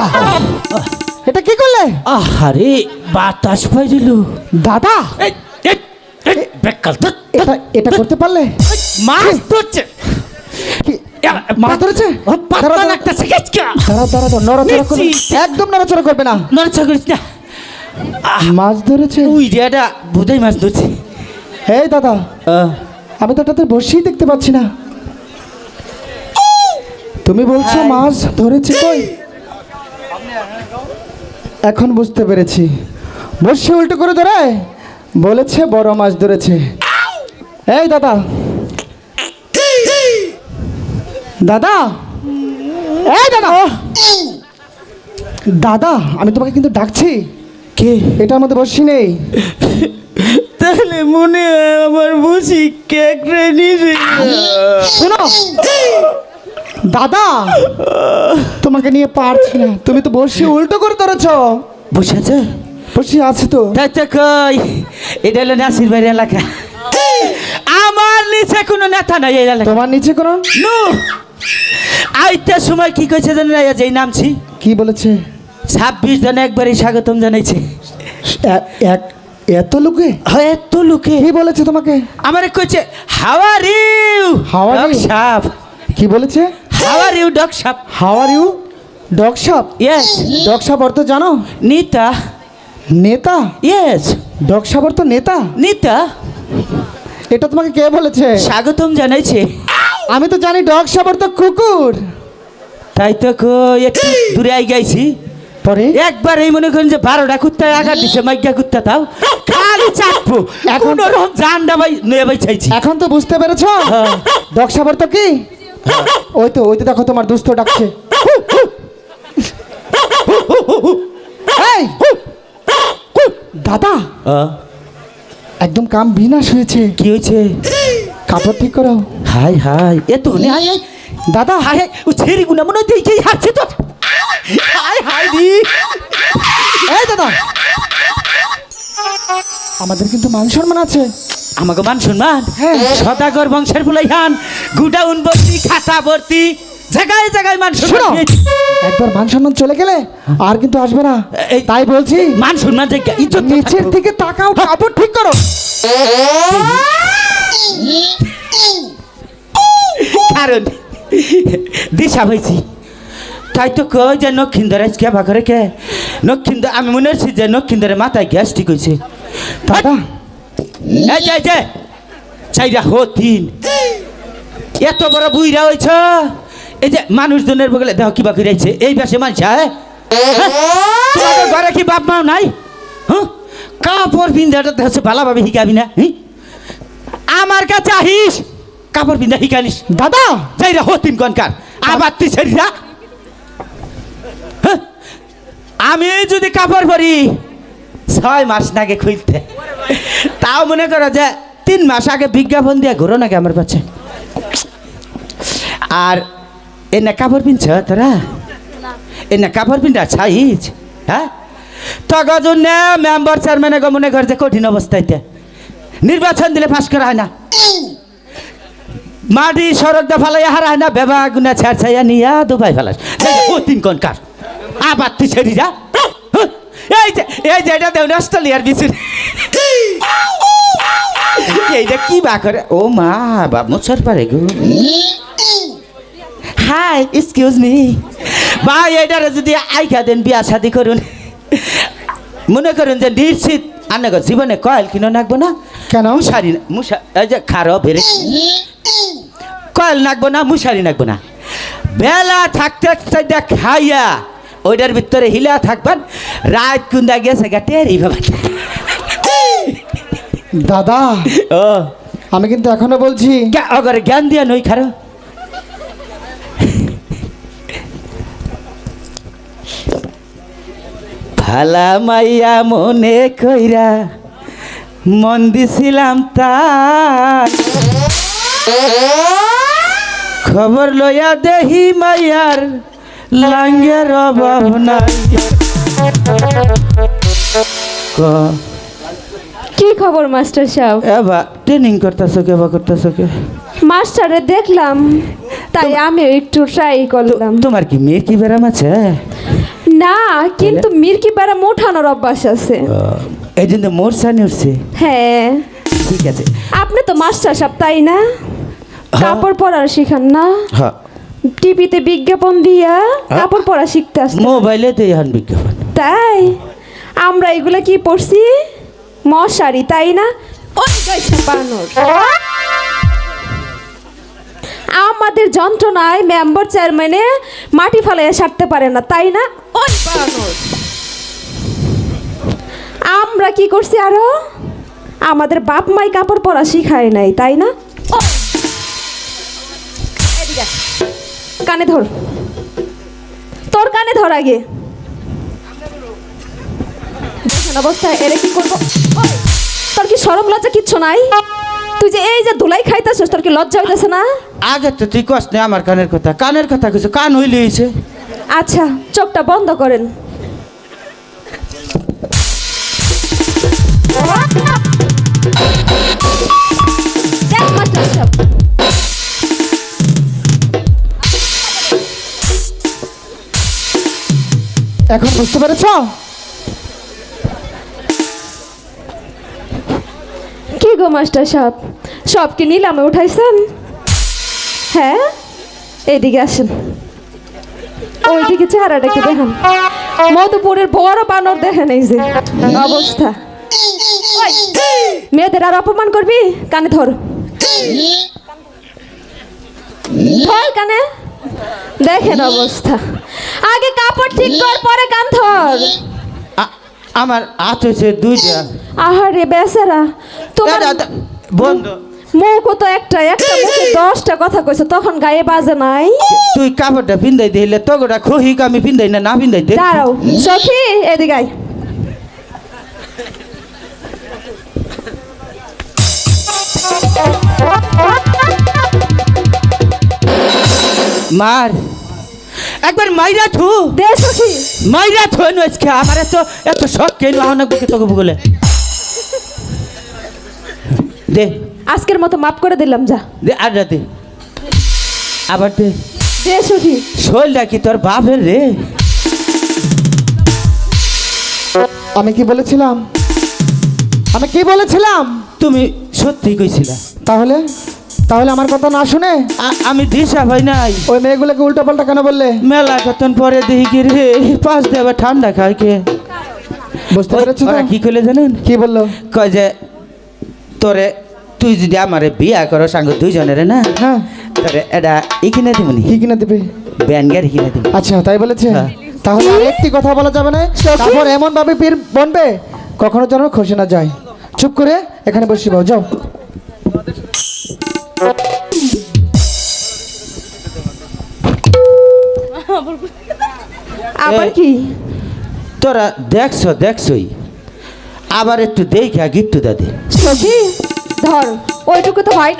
দাদা এটা কি করলে? আহারে বাতাস পাই দিল দাদা এটা করতে পারলে? মাছ ধরছে। মাছ ধরেছে। একদম নড়াচড়া করবে না। করিস না। মাছ ধরেছে? মাছ ধরছে। এই দাদা আমি তো এটাতে বসেই দেখতে পাচ্ছি না। তুমি বলছো মাছ ধরেছে কই? এখন বুঝতে পেরেছি। বসে উল্টো করে ধরে? বলেছে বড় মাছ ধরেছে। এই দাদা। দাদা? এই দাদা। দাদা আমি তোমাকে কিন্তু ডাকছি। কে? এটা আমাদের বসি নেই। তাহলে মনে হয় আমার বুঝি কেক রেডি শোনো। দাদা তোমাকে নিয়ে পারছি না। তুমি তো বসে উল্টো করে ধরেছ। বসে আছে? বসে আছে তো। কই এটা হলো নাসির বাড়ি এলাকা। আমার নিচে কোনো নেতা নাই এই এলাকা তোমার নিচে কোন? নু! আইতে সময় কি কইছে জানেন না যেই নামছি। কি বলেছে? ছাব্বিশ জন একবারই স্বাগতম জানাইছে। এক- এত লোকে? হ্যাঁ এত লোকে। কি বলেছে তোমাকে? আমার কইছে হাউ আর ইউ How সাপ। কি বলেছে? হাউ আর ইউ ডগ সাপ how are you dog shop yes dog shop অর্থ জানো? নিতা নেতা? ইয়েস ডগ শপ অর্থ নেতা? নিতা এটা তোমাকে কে বলেছে? স্বাগতম জানাইছে। আমি তো জানি ডগ শপ অর্থ কুকুর। তাই তো কই একটু দূরে আই গেছি। পরে? একবার এই মনে করেন যে বারোটা কুত্তা আঘাত দিছে মাইকা কুত্তা তাও। খালি চাপবো। এখন- ওরকম জানডা ভাই নয়ে ভাই চাইছি। এখন তো বুঝতে পেরেছ? হ্যাঁ। ডগ শপ অর্থ কি? ওই তো ওই তো দেখো তোমার দুস্থ ডাকছে। এই! দাদা একদম কাম বিনাশ হয়েছে। কি হয়েছে? কাপড় ঠিক করো। হাই হাই এ তো নে। হাই হাই দাদা। হাই হাই ও ছেড়ি গুনা মনে হয় দেখেই হাসছে তো। হাই হাই দি। এই দাদা আমাদের কিন্তু মান সম্মান আছে। আমাকে মান সম্মান। হ্যাঁ। সদাগর বংশের ফুলাইহান গুডাউন ভর্তি খাতা ভর্তি জায়গায় জায়গায় মান শোনো একবার মান সম্মান চলে গেলে আর কিন্তু আসবে না। তাই বলছি মান সম্মান ইজ্জত নিচের। দিকে তাকাও কাপড় ঠিক করো। কারণ দিশা হয়েছি। তাই তো কই যে নক্ষিন্দর আজকে বাঘরে কে? নক্ষিন্দর আমি মনে হচ্ছি যে নক্ষিন্দরের মাথায় গ্যাস ঠিক হয়েছে। দাদা এই যে যে। চাইরা হো তিন এত বড় বুইরা হয়েছ এই যে মানুষজনের বগলে দেহ কিবা করেছে এই বেশে মানুষ হ্যাঁ হ্যাঁ? তোমাদের ঘরে কি বাপ মাও নাই? হ্যাঁ? কাপড় পিন্ধাটা হচ্ছে ভালোভাবে শিখাবি না হুঁ? আমার কাছে আহিস কাপড় পিন্ধা শিখানিস। দাদা! যাইরা হতিন কনকার? আবার তুই ছেড়িরা হ্যাঁ? আমি যদি কাপড় পরি ছয় মাস নাগে খুলতে। তাও মনে করো যে তিন মাস আগে বিজ্ঞাপন দিয়ে ঘুরো নাকি আমার কাছে? আর এনে কাপড় পিনছ তোরা? এনে কাপড় পিনটা ছাইছ হ্যাঁ? তখন মেম্বার চেয়ারম্যানে গো মনে কর যে কঠিন অবস্থাইতে। নির্বাচন দিলে পাশ করা হয় না। মাটি সড়ক দা ফালাই হারা হয় না বেবা গুনা ছাড় ছাইয়া নিয়া দুবাই ফেলাস। ও তিন কোন কার? আবার তুই ছেড়ি যা? এই যে এই যে এটা দেও অস্ট্রেলিয়ার বিচুন। এইটা কি বা করে? ও মা বাপ মোছর পারে গো। হাই এক্সকিউজ মি ভাই এটারে যদি আইকা দেন বিয়া শাদি করুন। মনে করুন যে নিশ্চিত আনাগো জীবনে কয়েল কিনো নাকবো না? কেন? মুশারি মুশা এই যে খারো বেরে কয়েল নাকবো না মুশারি নাকবো না। বেলা থাকতে থাকতে খাইয়া ওইটার ভিতরে হিলা থাকবেন। রাত কুন্দা গেছে গা টেরি বাবা। দাদা ও। আমি কিন্তু এখনও বলছি। অগরে জ্ঞান দিয়া নই খারো। ভালা মাইয়া মনে কইরা মন দিছিলাম তার খবর লইয়া দেহি মাইয়ার লাঙ্গের অভাব নাই। ক খবর মাস্টার সাহেব? এবা ট্রেনিং করতেছো কে বা করতেছো কে? মাস্টারে দেখলাম তাই আমিও একটু ট্রাই করলাম। তোমার কি মেয়ের কি ব্যারাম আছে? না কিন্তু মির্কি বেড়া মোঠানোর অভ্যাস আছে। এই জন্য মোর সানি উঠছে হ্যাঁ। ঠিক আছে। আপনি তো মাস্টার সাহেব তাই না? হ্যাঁ। কাপড় পরার শিখান না? হ্যাঁ। টিভিতে বিজ্ঞাপন দিয়া কাপড় পরা শিখতে আসতে মোবাইলে তো এখন বিজ্ঞাপন। তাই আমরা এগুলা কি পড়ছি? মশারি, তাই না? ওই গাইছে বানর আমাদের যন্ত্রণায় মেম্বার চেয়ারম্যানে মাটি ফালাইয়া সারতে পারে না, তাই না? ওই বানর আমরা কি করছি আরও? আমাদের বাপ মাই কাপড় পরা শিখায় নাই, তাই না। কানে ধর। তোর কানে ধর আগে। দেখেন অবস্থা এরে কি করব? তোর কি সরম লজ্জা কিচ্ছু নাই? তুই যে এই যে ধুলাই খাইতেছিস তোর কি লজ্জা হইতেছে না? আগে তো তুই কস না আমার কানের কথা কানের কথা কিছু কান হইলে হয়েছে আচ্ছা চোখটা বন্ধ করেন। এখন বুঝতে পেরেছ? গো, মাস্টার সাহেব? সব কি নিলামে উঠাইছেন? হ্যাঁ? এইদিকে আসেন। ওইদিকে চেহারাটা কি দেখেন। মধুপুরের বড় বানর দেখেন এই যে। অবস্থা। মেয়েদের আর অপমান করবি? কানে ধর। ধর কানে। দেখেন অবস্থা। আগে কাপড় ঠিক কর, পরে কান ধর। আমার হাত হয়েছে দুইটা। আহারে বেচারা তোমার বন্ধু। মুখও তো একটা একটা মুখে দশটা কথা কইছে তখন গায়ে বাজে নাই। তুই কাপড়টা পিন্দাই দিলে তগোটা খহিক আমি পিন্দাই না না পিন্দাইতে দাঁড়াও সখি এদিকে আয়। মার। একবার মাইরা থু। দে সখি মাইরা থু আজকে আমার এত এত শখ কেন অনেক বুকে তোকে বলে। দে। আজকের মতো মাফ করে দিলাম যা। দে আর দে। আবার দে। দে সখি শৈলটা কি তোর বাপের রে? আমি কি বলেছিলাম? আমি কি বলেছিলাম? তুমি সত্যি কইছিলা। তাহলে? তাহলে আমার কথা না শুনে? আমি দিশা ভাই নাই। ওই মেয়েগুলোকে উল্টো পাল্টা কেন বললে? মেলা কতন পরে দেখি কি রে পাঁচ দেবা ঠান্ডা খায় কে। বুঝতে পেরেছ? ওরা কি করলে জানেন? কি বলল? কয় যে তোরে তুই যদি আমারে বিয়া করো সাঙ্গ দুইজনের না হ্যাঁ। তোরে এটা ই কিনে দিবনি কি কিনে দিবে? ব্যান গাড়ি কিনে দিব আচ্ছা তাই বলেছে? হ্যাঁ। তাহলে আর একটি কথা বলা যাবে না? তারপর এমন ভাবে পীর বনবে কখনো যেন খসে না যায়। চুপ করে এখানে বসে পাও যাও। আবার কি? তোরা দেখছ দেখছই। আবার একটু দেখা গিট্টু দাদি। সখি ধর ওইটুকু তো হয়।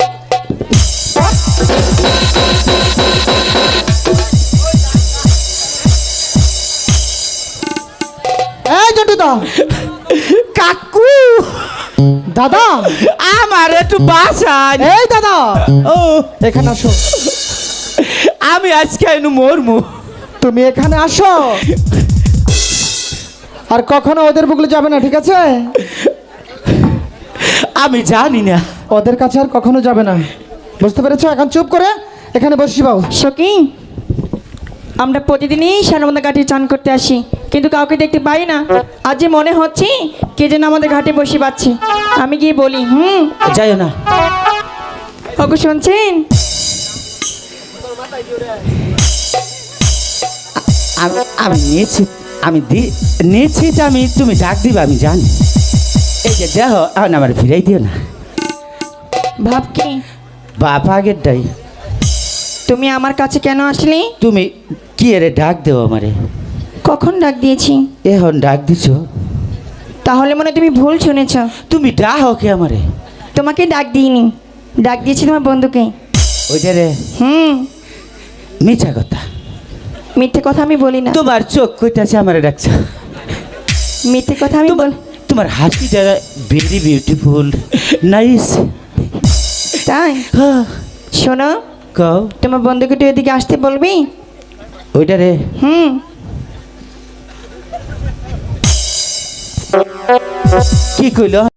এই কাকু! দাদা! আমার একটু বাসান এই দাদা! ও। এখানে আসো। আমি আজকে এনু মরমু তুমি এখানে আসো। আর কখনো ওদের বুকলে যাবে না ঠিক আছে? আমি জানি না। ওদের কাছে আর কখনো যাবে না। বুঝতে পেরেছ? এখন চুপ করে এখানে বসি পাও সকি আমরা প্রতিদিনই সানবন্ধা ঘাটে চান করতে আসি। কিন্তু কাউকে দেখতে পাই না। আজ যে মনে হচ্ছে কে যেন আমাদের ঘাটে বসে পাচ্ছে আমি গিয়ে বলি হুম যাইও না। ওকে শুনছেন? আমি আমি নিশ্চিত আমি দি নিশ্চিত আমি তুমি ডাক দিবা আমি জানি। এই যে দেহ এখন আমার ফিরাই দিও না। ভাব কি? বাপ আগেরটাই তুমি আমার কাছে কেন আসলে? তুমি কি এরে ডাক দেও আমারে? কখন ডাক দিয়েছি? এখন ডাক দিছ? তাহলে মনে হয় তুমি ভুল শুনেছ। তুমি ডাক কে আমারে? তোমাকে ডাক দিইনি। ডাক দিয়েছি তোমার বন্ধুকে। ওইটা রে। হুম। মিছা কথা। মিথ্যে কথা আমি বলি না। তোমার চোখ কইতাছে আমারে ডাকছ। মিথ্যে কথা আমি বল তোমার হাসিটা ভেরি বিউটিফুল নাইস তাই? হ্যাঁ। শোনো কও। তোমার বন্ধুকে একটু এদিকে আসতে বলবি? ওইটা রে। হুম। কি কইল?